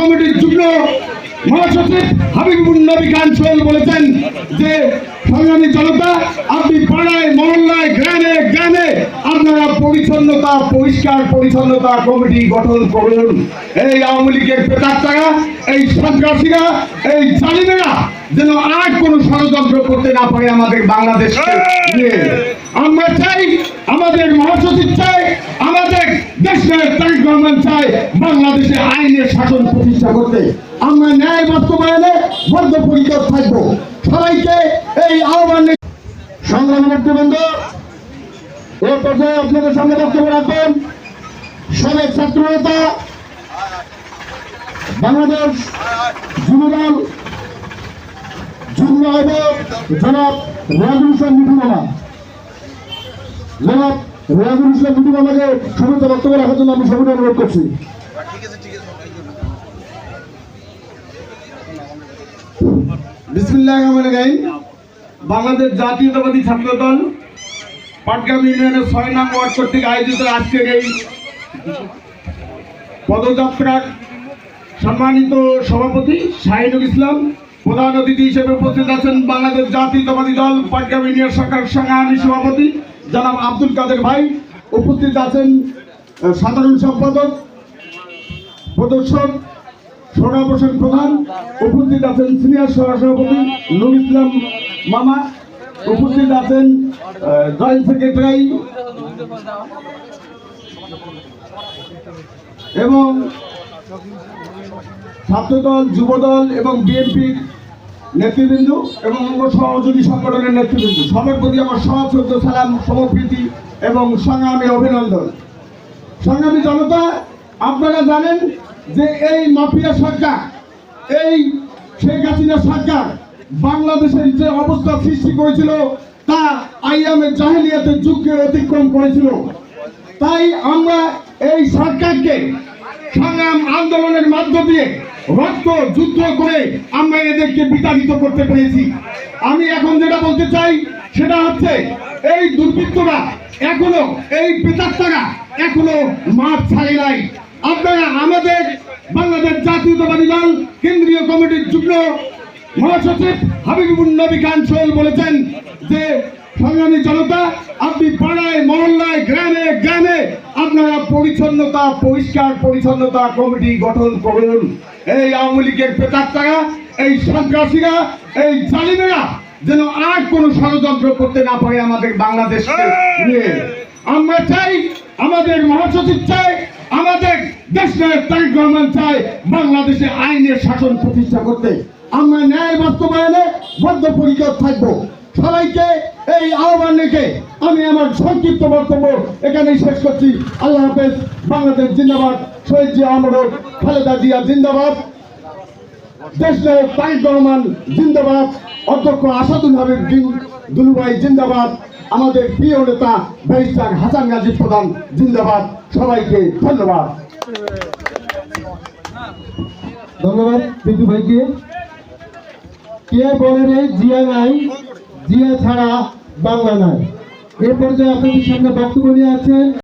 কমিটির যুগ্ম মহাসচিব হাবিবুর নবী খান সোহেল বলেছেন যে, সংগ্রামী জনতা, আপনি পাড়ায়, মহল্লায়, গ্রামে গ্রামে আপনারা পরিচ্ছন্নতা, পরিষ্কার পরিচ্ছন্নতা কমিটি গঠন করুন। এই আওয়ামী লীগের প্রেতাত্মারা এই সন্ত্রাসীরা, এই জালিমেরা যেন আর কোনো ষড়যন্ত্র করতে না পারে আমাদের বাংলাদেশকে আমরা চাই, আমাদের মহাসচিব চাই দেশের তারিক রহমান চাই বাংলাদেশে আইনের শাসন প্রতিষ্ঠা করতে। আমরা ন্যায় বাস্তবায়নে বদ্ধপরিকর থাকব। সবাইকে এই আহ্বান সংগ্রামী নেতৃবৃন্দ এ পর্যায়ে আপনাদের সামনে বক্তব্য রাখবেন সাবেক ছাত্র নেতা বাংলাদেশ যুবদল যুগ্ম আহ্বায়ক জনাব রাজুল মিঠু জনাব রাজুল ইসলাম মামাকে সমস্ত বক্তব্য রাখার জন্য আমি সবাই অনুরোধ করছি। বাংলাদেশ জাতীয়তাবাদী ছাত্র দল, পাটগ্রাম ইউনিয়নের ছয় নাম ওয়ার্ড কর্তৃক আয়োজিত আজকের এই পদযাত্রার সম্মানিত সভাপতি শাহিনুল ইসলাম, প্রধান অতিথি হিসেবে উপস্থিত আছেন বাংলাদেশ জাতীয়তাবাদী দল, পাটগ্রাম ইউনিয়ন সরকার সংগ্রামী সভাপতি জনাব আব্দুল কাদের ভাই উপস্থিত আছেন সাধারণ সম্পাদক, প্রদর্শক সোনা হোসেন প্রধান, উপস্থিত আছেন সিনিয়র সহসভাপতি নুর ইসলাম মামা, উপস্থিত আছেন জয়েন্ট সেক্রেটারি এবং ছাত্রদল, যুবদল এবং বিএনপির নেতৃবৃন্দ এবং অঙ্গ সহযোগী সংগঠনের নেতৃবৃন্দ। সবার প্রতি আমার সশ্রদ্ধ সালাম, সমপ্রীতি এবং সংগ্রামী অভিনন্দন। সংগ্রামী জনতা, আপনারা জানেন যে এই মাফিয়া সরকার, এই শেখ হাসিনা সরকার বাংলাদেশের যে অবস্থা সৃষ্টি করেছিল, তা আইয়ামের জাহেলিয়াতের যুগকে অতিক্রম করেছিল। তাই আমরা এই সরকারকে সংগ্রাম আন্দোলনের মাধ্য দিয়ে রক্ত, যুদ্ধ করে আমরা এদেরকে বিতাড়িত করতে পেরেছি। আমি এখন যেটা বলতে চাই, সেটা হচ্ছে, এই দুর্বৃত্তরা এখনও, এই প্রেতাত্মারা এখনও মাঠ ছাড়ে নাই। আপনারা আমাদের বাংলাদেশ জাতীয়তাবাদী দল, কেন্দ্রীয় কমিটির যুগ্ম মহাসচিব হাবিবুর নবী খান সোহেল বলেছেন যে, সংগ্রামী জনতা, আপনি পাড়ায়, মহল্লায়, গ্রামে গ্রামে আপনারা পরিচ্ছন্নতা, পরিষ্কার পরিচ্ছন্নতা কমিটি গঠন করুন। এই আওয়ামী লীগের প্রেতাত্মারা এই সন্ত্রাসীরা, এই জালিমেরা যেন আর কোনো ষড়যন্ত্র করতে না পারে আমাদের বাংলাদেশকে নিয়ে। আমরা চাই, আমাদের মহাসচিব চাই, আমাদের দেশের তারিক রহমান চাই বাংলাদেশে আইনের শাসন প্রতিষ্ঠা করতে। আমরা ন্যায় বাস্তবায়নে বদ্ধপরিকর থাকব। সবাইকে এই আহ্বান রেখে আমি আমার সংক্ষিপ্ত বক্তব্য এখানেই শেষ করছি। আল্লাহ হাফেজ, বাংলাদেশ জিন্দাবাদ, শহীদ জিয়া আমরক খালেদা জিয়া জিন্দাবাদ, দেশ নায়ক তারিক রহমান জিন্দাবাদ, অধ্যক্ষ আসাদুল হাবিব দুলুভাই জিন্দাবাদ, আমাদের প্রিয় নেতা ব্যারিস্টার হাসান গাজী প্রধান জিন্দাবাদ। সবাইকে ধন্যবাদ। ধন্যবাদ বিন্দু ভাইকে। কে বলে রে জিয়া নাই? জিয়া ছাড়া বাংলা নাই এ পর্যায়ে আপনাদের সামনে বক্তব্য নিয়ে আছেন